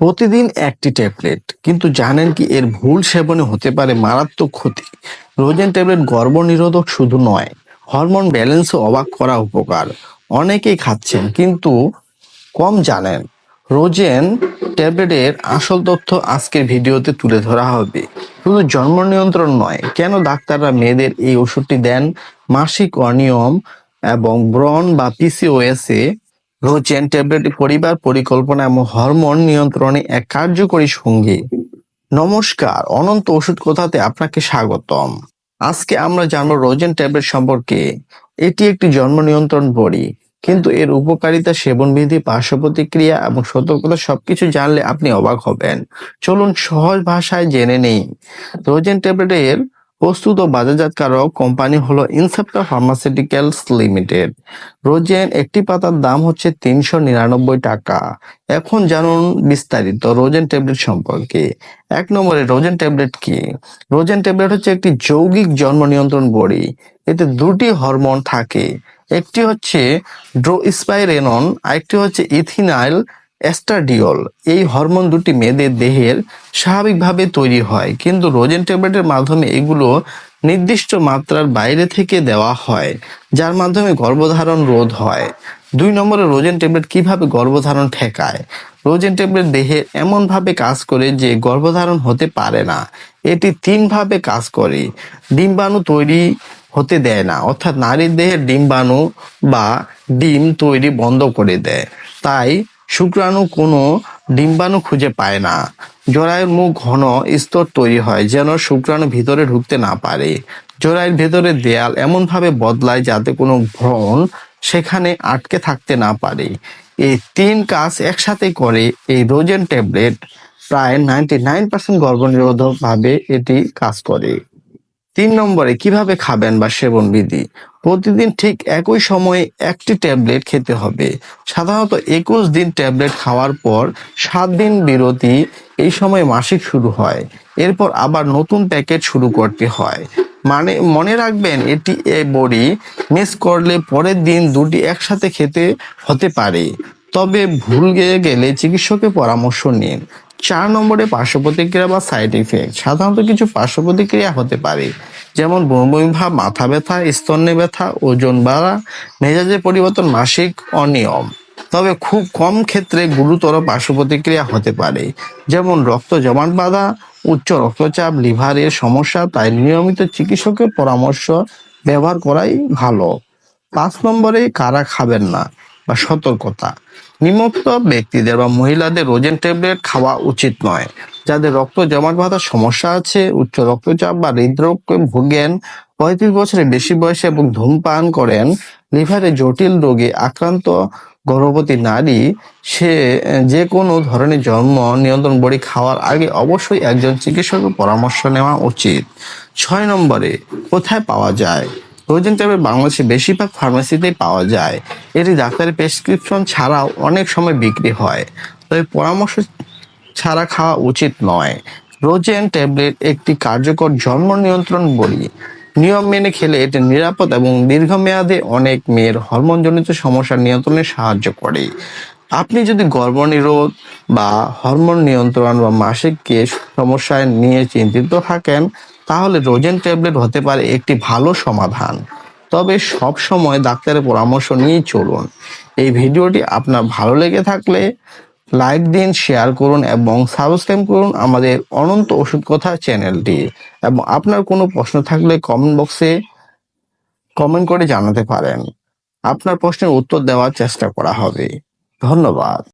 প্রতিদিন একটি ট্যাবলেট, কিন্তু জানেন কি এর ভুল সেবনে হতে পারে মারাত্মক ক্ষতি। রোজেন ট্যাবলেট গর্ভনিরোধক শুধু নয়, হরমোন ব্যালেন্সও অবাক করা উপকার। অনেকেই খাচ্ছেন, কিন্তু কম জানেন। রোজেন ট্যাবলেটের আসল তথ্য আজকের ভিডিওতে তুলে ধরা হবে। শুধু জন্ম নিয়ন্ত্রণ নয়, কেন ডাক্তাররা মেয়েদের এই ওষুধটি দেন? মাসিক অনিয়ম এবং ব্রণ বা পিসিওএস এ রোজেন ট্যাবলেট পরিবার, পরিকল্পনা এবং হরমোন নিয়ন্ত্রণে এক কার্যকরী সঙ্গী। নমস্কার, অনন্ত ওষুধ কথাতে আপনাকে স্বাগতম। আজকে আমরা জানব রোজেন ট্যাবলেট সম্পর্কে। এটি একটি জন্ম নিয়ন্ত্রণ বড়ি, কিন্তু এর উপকারিতা, সেবনবিধি পার্শ্ব প্রতিক্রিয়া এবং সতর্কতা সবকিছু জানলে আপনি অবাক হবেন। চলুন সহজ ভাষায় জেনে নেই। রোজেন ট্যাবলেটের প্রস্তুত ও বাজারজাতকারক কোম্পানি হলো ইনসেপ্টা ফার্মাসিউটিক্যালস লিমিটেড। রোজেন একটি পাতার দাম হচ্ছে তিনশো নিরানব্বই টাকা। এখন জানুন বিস্তারিত রোজেন ট্যাবলেট সম্পর্কে। এক নম্বরে রোজেন ট্যাবলেট কি? রোজেন ট্যাবলেট হচ্ছে একটি যৌগিক জন্ম নিয়ন্ত্রণ বড়ি। এতে দুটি হরমোন থাকে। একটি হচ্ছে ড্রোস্পাইরেনন, আরেকটি হচ্ছে ইথিনাইল এস্টাডিওল এই হরমোন দুটি মেয়েদের দেহের স্বাভাবিকভাবে তৈরি হয়, কিন্তু রোজেন ট্যাবলেটের মাধ্যমে এগুলো নির্দিষ্ট মাত্রার বাইরে থেকে দেওয়া হয়, যার মাধ্যমে গর্ভধারণ রোধ হয়। দুই নম্বরে রোজেন ট্যাবলেট কীভাবে গর্ভধারণ ঠেকায়? রোজেন ট্যাবলেট দেহে এমনভাবে কাজ করে যে গর্ভধারণ হতে পারে না, এটি তিনভাবে কাজ করে, ডিম্বাণু তৈরি হতে দেয় না, অর্থাৎ নারীর দেহের ডিম্বাণু বা ডিম তৈরি বন্ধ করে দেয়। তাই শুক্রাণু কোনো ডিম্বাণু খুঁজে পায় না। জরায়ুর মুখ ঘন স্তর তৈরি হয় যেন শুক্রাণু ভিতরে ঢুকতে না পারে। জরায়ুর ভেতরে দেয়াল এমনভাবে বদলায় যাতে কোনো ভ্রণ সেখানে আটকে থাকতে না পারে। এই তিন কাজ একসাথে করে এই রোজেন ট্যাবলেট প্রায় নাইনটি নাইন পার্সেন্ট গর্ভনিরোধক ভাবে এটি কাজ করে। তিন নম্বরে কীভাবে খাবেন বা সেবন বিধি? প্রতিদিন ঠিক একই সময়ে একটি ট্যাবলেট খেতে হবে। সাধারণত একুশ দিন ট্যাবলেট খাওয়ার পর সাত দিন বিরতি, এই সময় মাসিক শুরু হয়। এরপর আবার নতুন প্যাকেট শুরু করতে হয়। মানে মনে রাখবেন, এটি এ বড়ি মিস করলে পরের দিন দুটি একসাথে খেতে হতে পারে। তবে ভুল গেলে চিকিৎসকের পরামর্শ নিন। চার নম্বরে পার্শ্ব প্রতিক্রিয়া বা সাইড ইফেক্ট সাধারণত কিছু পার্শ্ব প্রতিক্রিয়া হতে পারে, যেমন বমি ভাব, মাথা ব্যথা, স্তন্যে ব্যথা, ওজন বাড়া, মেজাজের পরিবর্তন, মাসিক অনিয়ম। তবে খুব কম ক্ষেত্রে গুরুতর পার্শ্ব প্রতিক্রিয়া হতে পারে, যেমন রক্ত জমাট বাঁধা, উচ্চ রক্তচাপ, লিভারের সমস্যা, তাই নিয়মিত চিকিৎসকের পরামর্শ ব্যবহার করাই ভালো। পাঁচ নম্বরে, কারা খাবেন না? বা সতর্কতা। নিম্নোক্ত ব্যক্তিদের বা মহিলাদের রোজেন ট্যাবলেট খাওয়া উচিত নয়। যাদের রক্ত জমাট বাঁধার সমস্যা আছে, উচ্চ রক্তচাপ বা হৃদরোগে ভোগেন, পঁয়ত্রিশ বছরের বেশি বয়সে এবং ধূমপান করেন, লিভারে জটিল রোগে আক্রান্ত গর্ভবতী নারী, সে, যে কোনো ধরনের জন্ম নিয়ন্ত্রণ বড়ি খাওয়ার আগে অবশ্যই একজন চিকিৎসকের পরামর্শ নেওয়া উচিত। ছয় নম্বরে, কোথায় পাওয়া যায়? রোজেন ট্যাবলেট বাংলাদেশে বেশিরভাগ ফার্মেসিতেই পাওয়া যায়। এটি ডাক্তারের প্রেসক্রিপশন ছাড়াও অনেক সময় বিক্রি হয়। তবে পরামর্শ ছাড়া খাওয়া উচিত নয়। রোজেন ট্যাবলেট একটি কার্যকর জন্ম নিয়ন্ত্রণ বলি। নিয়ম মেনে খেলে এটি নিরাপদ এবং দীর্ঘমেয়াদে অনেক মেয়ের হরমোনজনিত সমস্যা নিয়ন্ত্রণে সাহায্য করে। আপনি যদি গর্ভনিরোধ বা হরমোন নিয়ন্ত্রণ বা মাসিক কেশ সমস্যায় নিয়ে চিন্তিত থাকেন তাহলে রোজেন ট্যাবলেট হতে পারে একটি ভালো সমাধান। তবে সব সময় ডাক্তারের পরামর্শ নিয়েই চলুন। এই ভিডিওটি আপনার ভালো লেগে থাকলে লাইক দিন, শেয়ার করুন এবং সাবস্ক্রাইব করুন আমাদের অনন্ত ওষুধ কথা চ্যানেলটি। এবং আপনার কোনো প্রশ্ন থাকলে কমেন্ট বক্সে কমেন্ট করে জানাতে পারেন। আপনার প্রশ্নের উত্তর দেওয়ার চেষ্টা করা হবে। ধন্যবাদ।